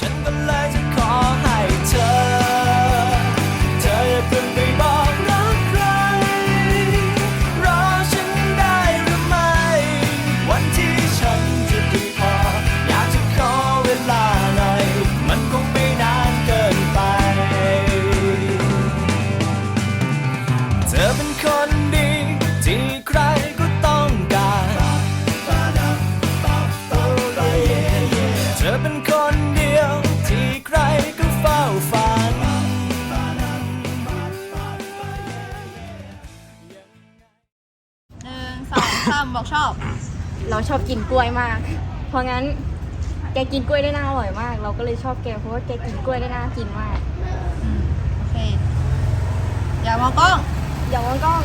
ฉันก็ ชอบบอกชอบ เราชอบกินกล้วยมาก เพราะงั้นแกกินกล้วยได้น่าอร่อยมาก เราก็เลยชอบแกเพราะว่าแกกินกล้วยได้น่ากินมากอืมโอเค อย่ามองกล้อง อย่ามองกล้อง